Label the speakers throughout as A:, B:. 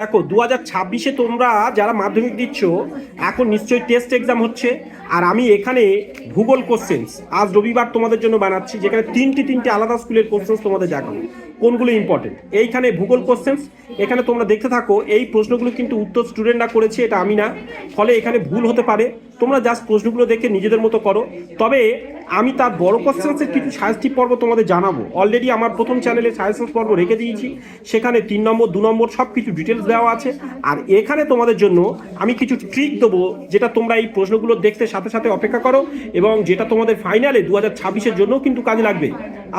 A: দেখো দু হাজার ছাব্বিশে তোমরা যারা মাধ্যমিক দিচ্ছ, এখন নিশ্চয়ই টেস্ট এক্সাম হচ্ছে। আর আমি এখানে ভূগোল কোশ্চেন্স আজ রবিবার তোমাদের জন্য বানাচ্ছি, যেখানে তিনটি তিনটি আলাদা স্কুলের কোশ্চেন্স তোমাদের দেখাবো। কোনগুলো ইম্পর্টেন্ট এইখানে ভূগোল কোশ্চেন্স এখানে তোমরা দেখতে থাকো, এই প্রশ্নগুলো কিন্তু উত্তর স্টুডেন্টরা করেছে, এটা আমি না। ফলে এখানে ভুল হতে পারে। তোমরা জাস্ট প্রশ্নগুলো দেখে নিজেদের মতো করো। তবে আমি তার বড় কোশ্চেন্সের কিছু সাজেস্টিভ পর্ব তোমাদের জানাব। অলরেডি আমার প্রথম চ্যানেলে সাজেশন পর্ব রেখে দিয়েছি। সেখানে তিন নম্বর, দু নম্বর সব কিছু ডিটেলস দেওয়া আছে। আর এখানে তোমাদের জন্য আমি কিছু ট্রিক দেবো, যেটা তোমরা এই প্রশ্নগুলো দেখতে সাথে সাথে অপেক্ষা করো এবং যেটা তোমাদের ফাইনালে দু হাজার ছাব্বিশের জন্য কিন্তু কাজে লাগবে।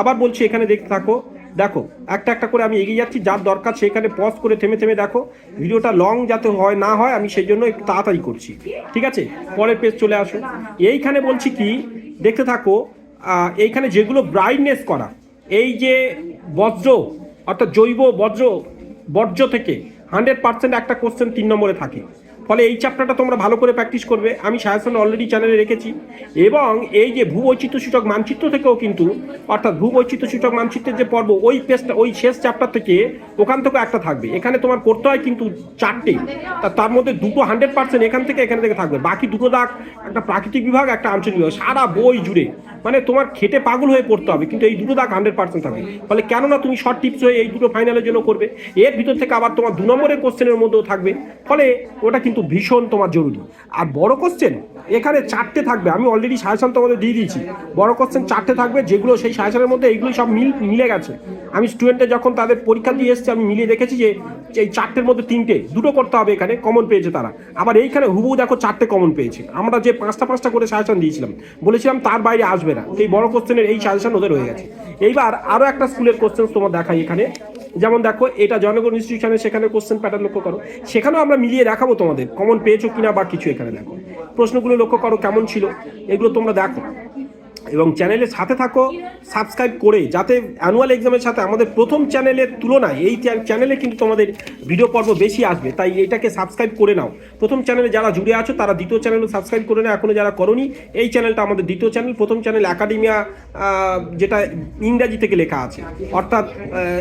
A: আবার বলছি, এখানে দেখতে থাকো। দেখো, একটা একটা করে আমি এগিয়ে যাচ্ছি, যার দরকার সেখানে পজ করে থেমে থেমে দেখো। ভিডিওটা লং যাতে হয়, না হয়, আমি সেই জন্য একটু তাড়াতাড়ি করছি। ঠিক আছে? পরের পেজ চলে আসো। এইখানে বলছি কি, দেখতে থাকো এইখানে যেগুলো ব্রাইটনেস করা, এই যে বজ্র, অর্থাৎ জৈব বজ্র, বর্জ্য থেকে হান্ড্রেড পার্সেন্ট একটা কোশ্চেন তিন নম্বরে থাকে। ফলে এই চ্যাপ্টারটা তোমরা ভালো করে প্র্যাকটিস করবে। আমি সায়াসন অলরেডি চ্যানেলে রেখেছি। এবং এই যে ভূ বৈচিত্র্য সূচক মানচিত্র থেকেও কিন্তু, অর্থাৎ ভূবৈচিত্র সূচক মানচিত্রের যে পর্ব, ওই পেজটা ওই শেষ চ্যাপ্টার থেকে ওখান থেকে একটা থাকবে। এখানে তোমার করতে হয় কিন্তু চারটে তার মধ্যে দুটো হান্ড্রেড পার্সেন্ট এখান থেকে এখান থেকে থাকবে। বাকি দুটো দাগ একটা প্রাকৃতিক বিভাগ, একটা আঞ্চলিক বিভাগ। সারা বই জুড়ে। মানে তোমার খেটে পাগল হয়ে পড়তে হবে, কিন্তু এই দুটো দাগ হান্ড্রেড পার্সেন্ট থাকবে। ফলে কেননা তুমি শর্ট টিপস হয়ে এই দুটো ফাইনালের জন্য করবে। এর ভিতর থেকে আবার তোমার দু নম্বরের কোশ্চেনের মধ্যেও থাকবে। ফলে ওটা কিন্তু ভীষণ তোমার জরুরি। আর বড় কোশ্চেন এখানে চারটে থাকবে, আমি অলরেডি সাজেশন তোমাদের দিয়ে দিয়েছি। বড় কোশ্চেন চারটে থাকবে, যেগুলো সেই সাজেশনের মধ্যে এইগুলো সব মিল মিলে গেছে। আমি স্টুডেন্টে যখন তাদের পরীক্ষা দিয়ে এসেছি, আমি মিলিয়ে দেখেছি যে এই চারটের মধ্যে তিনটে, দুটো করতে হবে এখানে কমন পেয়েছে তারা। আবার এইখানে হুবহু দেখো চারটে কমন পেয়েছে। আমরা যে পাঁচটা পাঁচটা করে সাজেশন দিয়েছিলাম, বলেছিলাম তার বাইরে আসবে না। এই বড় কোশ্চেনের এই সাজেশন ওদের হয়ে গেছে। এইবার আরও একটা স্কুলের কোশ্চেন তোমার দেখাই এখানে। যেমন দেখো, এটা জনগণ ইনস্টিটিউশনে সেখানে কোশ্চেন প্যাটার্ন লক্ষ্য করো। সেখানেও আমরা মিলিয়ে দেখাবো তোমাদের কমন পেয়েছ কিনা বা কিছু এখানে দেখো। প্রশ্নগুলো লক্ষ্য করো কেমন ছিল, এগুলো তোমরা দেখো। এবং চ্যানেলের সাথে থাকো সাবস্ক্রাইব করে যাতে অ্যানুয়াল এক্সামের সাথে আমাদের প্রথম চ্যানেলের তুলনায় এই চ্যানেলে কিন্তু তোমাদের ভিডিও পর্ব বেশি আসবে। তাই এটাকে সাবস্ক্রাইব করে নাও। প্রথম চ্যানেলে যারা জুড়ে আছো, তারা দ্বিতীয় চ্যানেলও সাবস্ক্রাইব করে নাও। এখনও যারা করনি, এই চ্যানেলটা আমাদের দ্বিতীয় চ্যানেল প্রথম চ্যানেল একাডেমিয়া যেটা ইংরাজি থেকে লেখা আছে। অর্থাৎ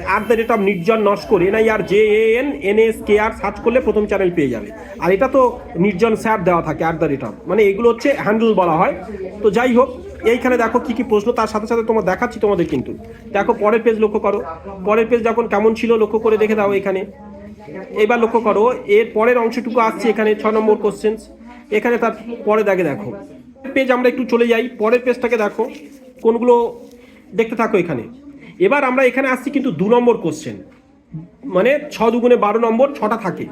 A: at the rate of Nirjan Naskar N I R J N N S K R search করলে প্রথম চ্যানেল পেয়ে যাবে। আর এটা তো নির্জন স্যার দেওয়া থাকে অ্যাট দ্য রেট অফ মানে এগুলো হচ্ছে হ্যান্ডেল বলা হয়। তো যাই হোক এইখানে দেখো কি কি প্রশ্ন, তার সাথে সাথে তোমার দেখাচ্ছি তোমাদের কিন্তু। দেখো পরের পেজ লক্ষ্য করো। পরের পেজ যখন কেমন ছিল, লক্ষ্য করে দেখে দাও এখানে। এবার লক্ষ্য করো, এর পরের অংশটুকু আসছে এখানে ছ নম্বর কোশ্চেন এখানে তার পরে দেখে দেখো। পেজ আমরা একটু চলে যাই। পরের পেজটাকে দেখো, কোনগুলো দেখতে থাকো এখানে। এবার আমরা এখানে আসছি কিন্তু দু নম্বর কোশ্চেন মানে ছ দুগুণে বারো নম্বর ছটা থাকে।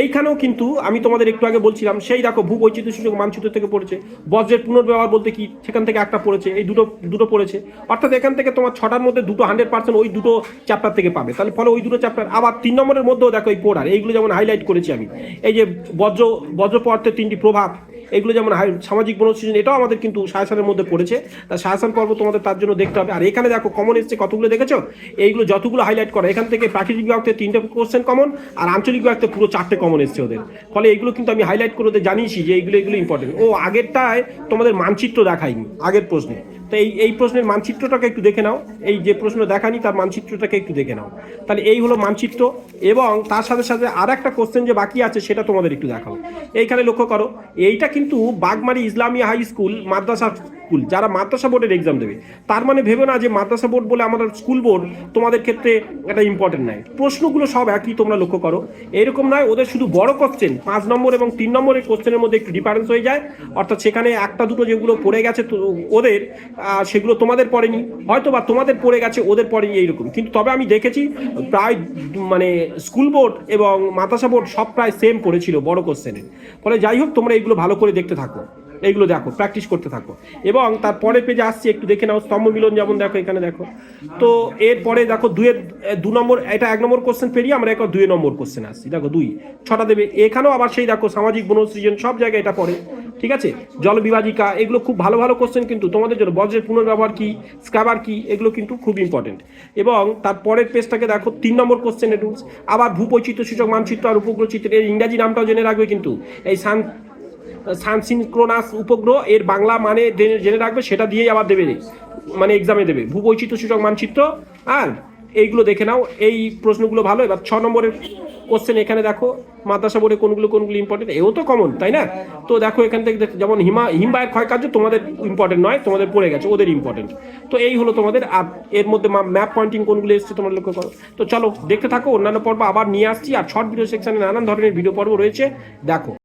A: এইখানেও কিন্তু আমি তোমাদের একটু আগে বলছিলাম, সেই দেখো ভূ বৈচিত্র্য সূচক মানচিত্র থেকে পড়েছে, বজ্রের পুনর্ব্যবহার বলতে কি, সেখান থেকে একটা পড়েছে, এই দুটো দুটো পড়েছে। অর্থাৎ এখান থেকে তোমার ছটার মধ্যে দুটো হান্ড্রেড পার্সেন্ট ওই দুটো চ্যাপ্টার থেকে পাবে। তাহলে ফলে ওই দুটো চ্যাপ্টার আবার তিন নম্বরের মধ্যেও দেখো এই পড়ার, এইগুলো যেমন হাইলাইট করেছি আমি। এই যে বজ্র বজ্র পদার্থের তিনটি প্রভাব এগুলো যেমন সামাজিক বনসৃজন এটাও আমাদের কিন্তু শাহসানের মধ্যে পড়েছে। তা শাহসান পর্ব তোমাদের তার জন্য দেখতে হবে। আর এখানে দেখো কমন এসছে কতগুলো দেখেছ? এইগুলো যতগুলো হাইলাইট করা, এখান থেকে প্রাকৃতিক বিভাগ থেকে তিনটে কোশ্চেন কমন আর আঞ্চলিক বিভাগ থেকে পুরো চারটে কমন এসছে ওদের। ফলে এইগুলো কিন্তু আমি হাইলাইট করে জানিয়েছি যে এইগুলো এগুলো ইম্পর্টেন্ট ও আগেরটায় তোমাদের মানচিত্র দেখাইনি, আগের প্রশ্নে। তো এই এই প্রশ্নের মানচিত্রটাকে একটু দেখে নাও। এই যে প্রশ্ন দেখানি, তার মানচিত্রটাকে একটু দেখে নাও। তাহলে এই হলো মানচিত্র এবং তার সাথে সাথে আর একটা কোশ্চেন যে বাকি আছে, সেটা তোমাদের একটু দেখাও। এইখানে লক্ষ্য করো, এইটা কিন্তু বাগমারি ইসলামিয়া হাই স্কুল মাদ্রাসা স্কুল, যারা মাদ্রাসা বোর্ডের এক্সাম দেবে। তার মানে ভেবে না যে মাদ্রাসা বোর্ড বলে আমাদের স্কুল বোর্ড তোমাদের ক্ষেত্রে এটা ইম্পর্টেন্ট নয়। প্রশ্নগুলো সব একই তোমরা লক্ষ্য করো। এরকম নয়, ওদের শুধু বড় কোশ্চেন পাঁচ নম্বর এবং তিন নম্বরের কোশ্চেনের মধ্যে একটু ডিফারেন্স হয়ে যায়। অর্থাৎ সেখানে একটা দুটো যেগুলো পড়ে গেছে ওদের সেগুলো তোমাদের পড়েনি। হয়তো বা তোমাদের পড়ে গেছে, ওদের পড়েনি এইরকম। কিন্তু তবে আমি দেখেছি প্রায় মানে স্কুল বোর্ড এবং মাদ্রাসা বোর্ড সব প্রায় সেম পড়েছিল বড় কোশ্চেনে ফলে যাই হোক, তোমরা এগুলো ভালো করে দেখতে থাকো। এইগুলো দেখো প্র্যাকটিস করতে থাকো। এবং তার পরের পেজে আসছি, একটু দেখে নাও স্তম্ভ মিলন যেমন দেখো, এখানে দেখো। তো এরপরে দেখো দুয়ের দু নম্বর, এটা এক নম্বর কোশ্চেন পেরিয়ে আমরা এখন দুই নম্বর কোশ্চেন আসছি। দেখো, দুই, ছটা দেবে। এখানেও আবার সেই দেখো, সামাজিক বনসৃজন সব জায়গায় এটা পড়ে। ঠিক আছে? জল বিভাজিকা, এগুলো খুব ভালো ভালো কোশ্চেন কিন্তু তোমাদের জন্য বজ্রের পুনর্ব্যবহার কী, স্ক্রাবার কী, এগুলো কিন্তু খুব ইম্পর্টেন্ট এবং তার পরের পেজটাকে দেখো, তিন নম্বর কোশ্চেন রুলস আবার ভূপৈচিত্র সূচক মানচিত্র আর উপগ্রহ চিত্রের ইংরাজি নামটাও জেনে রাখবে কিন্তু। এই সান সানসিনক্রোনাস উপগ্রহ, এর বাংলা মানে জেনে- রাখবে, সেটা দিয়েই আবার দেবে মানে এক্সামে দেবে। ভূবৈচিত্র সূচক মানচিত্র, আর এইগুলো দেখে নাও, এই প্রশ্নগুলো ভালো। এবার ছ নম্বরের কোশ্চেন এখানে দেখো, মাদ্রাসা বোর্ডে কোনগুলো কোনগুলো ইম্পর্টেন্ট এও তো কমন তাই না? তো দেখো এখান থেকে যেমন হিমা হিমবাহের ক্ষয়কার্য তোমাদের ইম্পর্টেন্ট নয়, তোমাদের পড়ে গেছে, ওদের ইম্পর্টেন্ট তো এই হলো তোমাদের, আর এর মধ্যে ম্যাপ পয়েন্টিং কোনগুলো এসছে তোমরা লক্ষ্য করো। তো চলো দেখতে থাকো, অন্যান্য পর্ব আবার নিয়ে আসছি, আর শর্ট ভিডিও সেকশানে নানান ধরনের ভিডিও পর্ব রয়েছে, দেখো।